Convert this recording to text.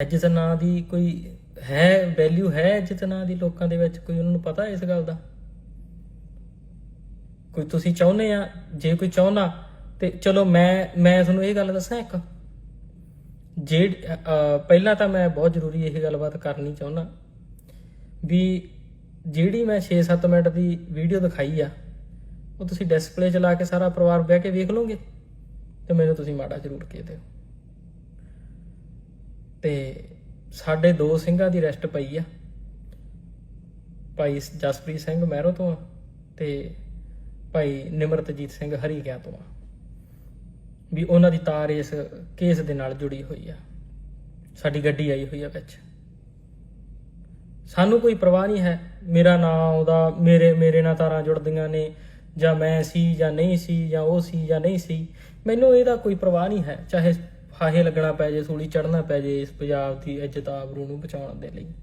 ਇੱਜ਼ਤ ਨਾਂ ਦੀ ਕੋਈ ਹੈ ਵੈਲਿਊ ਹੈ ਇੱਜ਼ਤ ਨਾਂ ਦੀ ਲੋਕਾਂ ਦੇ ਵਿੱਚ? ਕੋਈ ਉਹਨਾਂ ਨੂੰ ਪਤਾ ਇਸ ਗੱਲ ਦਾ? ਕੋਈ ਤੁਸੀਂ ਚਾਹੁੰਦੇ ਆ? ਜੇ ਕੋਈ ਚਾਹੁੰਦਾ, ਤੇ ਚਲੋ ਮੈਂ ਮੈਂ ਤੁਹਾਨੂੰ ਇਹ ਗੱਲ ਦੱਸਾਂ ਇੱਕ। ਜੇ ਪਹਿਲਾਂ ਤਾਂ ਮੈਂ ਬਹੁਤ ਜ਼ਰੂਰੀ ਇਹ ਗੱਲਬਾਤ ਕਰਨੀ ਚਾਹੁੰਦਾ ਵੀ ਜਿਹੜੀ ਮੈਂ 6-7 ਮਿੰਟ ਦੀ ਵੀਡੀਓ ਦਿਖਾਈ ਆ, ਉਹ ਤੁਸੀਂ ਡਿਸਪਲੇ 'ਚ ਲਾ ਕੇ ਸਾਰਾ ਪਰਿਵਾਰ ਬਹਿ ਕੇ ਵੇਖ ਲਓਗੇ ਤੇ ਮੈਨੂੰ ਤੁਸੀਂ ਮਾੜਾ ਜ਼ਰੂਰ ਕਹਿ ਦਿਓ। ਤੇ ਸਾਡੇ ਦੋ ਸਿੰਘਾਂ ਦੀ ਰੈਸਟ ਪਈ ਆ। ਭਾਈ ਜਸਪ੍ਰੀਤ ਸਿੰਘ ਮਹਿਰੋ ਤੋਂ ਆ ਤੇ ਭਾਈ ਨਿਮਰਤਜੀਤ ਸਿੰਘ ਹਰੀਕਿਆਂ ਤੋਂ ਆ। ਵੀ ਉਹਨਾਂ ਦੀ ਤਾਰ ਇਸ ਕੇਸ ਦੇ ਨਾਲ ਜੁੜੀ ਹੋਈ ਆ। ਸਾਡੀ ਗੱਡੀ ਆਈ ਹੋਈ ਆ ਵਿੱਚ। ਸਾਨੂੰ ਕੋਈ ਪਰਵਾਹ ਨਹੀਂ ਹੈ। ਮੇਰਾ ਨਾਮ ਉਹਦਾ, ਮੇਰੇ ਮੇਰੇ ਨਾਲ ਤਾਰਾਂ ਜੁੜਦੀਆਂ ਨੇ, ਜਾਂ ਮੈਂ ਸੀ ਜਾਂ ਨਹੀਂ ਸੀ ਜਾਂ ਉਹ ਸੀ ਜਾਂ ਨਹੀਂ ਸੀ। ਮੈਨੂੰ ਇਹਦਾ ਕੋਈ ਪਰਵਾਹ ਨਹੀਂ ਹੈ। ਚਾਹੇ ਫਾਹੇ ਲੱਗਣਾ ਪੈ ਜੇ ਸੂਲੀ ਚੜਨਾ ਪੈ ਜੇ ਇਸ ਪੰਜਾਬ ਦੀ ਇੱਜ਼ਤ ਆਬਰੂ ਨੂੰ ਬਚਾਉਣ ਦੇ ਲਈ।